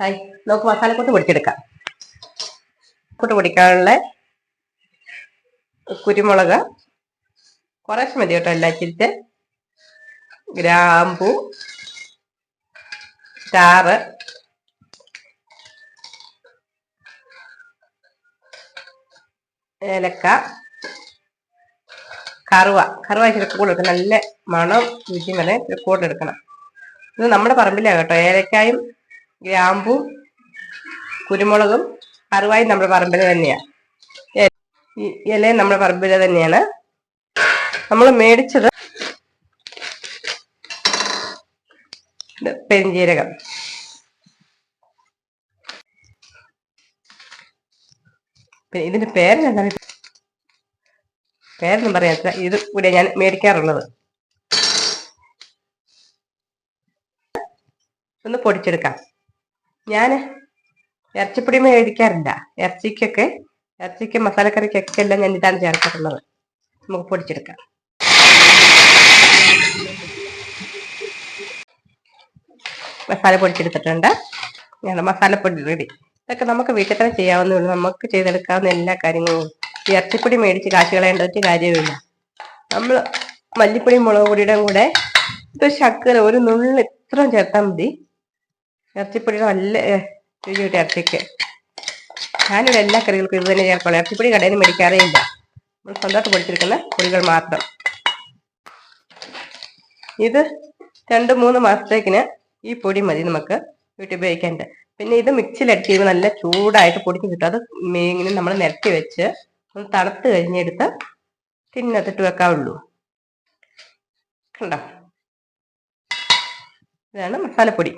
Hi. നമുക്ക് മസാലക്കൂട്ട് പൊടിച്ചെടുക്കാം. കൂട്ട് പൊടിക്കാനുള്ള കുരുമുളക് കുറച്ച് മതി കേട്ടോ എല്ലാ ചിരിച്ച് ഗ്രാമ്പു സ്റ്റാറ് ഏലക്ക കറുവ. കറുവ ഇച്ചിരി കൂടെ എടുക്കണം. നല്ല മണം രുചി വരെ ഇച്ചിരി എടുക്കണം. ഇത് നമ്മുടെ പറമ്പിലാണ് കേട്ടോ. ഏലക്കായും ഗ്രാമ്പും കുരുമുളകും അറിവായി നമ്മുടെ പറമ്പിൽ തന്നെയാണ് ഇലയും നമ്മുടെ പറമ്പിൽ തന്നെയാണ്. നമ്മൾ മേടിച്ചത് പെരിഞ്ജീരകം ഇതിന്റെ പേരെന്താണ് പേരൊന്നും പറയാത്ത ഇത് കൂടെ ഞാൻ മേടിക്കാറുള്ളത്. ഒന്ന് പൊടിച്ചെടുക്കാം. ഞാൻ ഇറച്ചിപ്പൊടി മേടിക്കാറില്ല. ഇറച്ചിക്കൊക്കെ ഇറച്ചിക്ക് മസാലക്കറിക്കൊക്കെ എല്ലാം ഞാൻ ഇതാണ് ചേർക്കാറുള്ളത്. നമുക്ക് പൊടിച്ചെടുക്കാം. മസാല പൊടിച്ചെടുത്തിട്ടുണ്ട്. ഞാൻ മസാലപ്പൊടി റെഡി. ഇതൊക്കെ നമുക്ക് വീട്ടിൽ തന്നെ ചെയ്യാവുന്നേ നമുക്ക് ചെയ്തെടുക്കാവുന്ന എല്ലാ കാര്യങ്ങളും. ഇറച്ചിപ്പൊടി മേടിച്ച് കാശ് കളയേണ്ട ഒരു കാര്യവുമില്ല. നമ്മൾ മല്ലിപ്പൊടി മുളക് പൊടിയുടെ കൂടെ ഇത് ശക്കര ഒരു നുള്ളിൽ ഇത്രയും ചേർത്താൽ മതി. ഇറച്ചിപ്പൊടിയുടെ നല്ല രുചി കിട്ടും ഇറച്ചിക്ക്. ഞാനിവിടെ എല്ലാ കറികൾക്കും ഇത് തന്നെ ചേർക്കുള്ളൂ ഇറച്ചിപ്പൊടി കടയിൽ നിന്ന് മേടിക്കാറേ ഇല്ല. നമ്മൾ സ്വന്തമായിട്ട് പൊടിച്ചെടുക്കുന്ന പൊടികൾ മാത്രം. ഇത് രണ്ട് മൂന്ന് മാസത്തേക്കിന് ഈ പൊടി മതി നമുക്ക് വീട്ടിൽ ഉപയോഗിക്കാനുണ്ട് പിന്നെ ഇത് മിക്സിയിൽ അടിച്ച് കഴിയുമ്പോൾ നല്ല ചൂടായിട്ട് പൊടിച്ച് കിട്ടും. അത് ഇങ്ങനെ നമ്മൾ നിരത്തി വെച്ച് ഒന്ന് തണുത്ത് കഴിഞ്ഞെടുത്ത് തിന്നത്തിട്ട് വെക്കാവുള്ളൂ. കണ്ടോ? ഇതാണ് മസാലപ്പൊടി.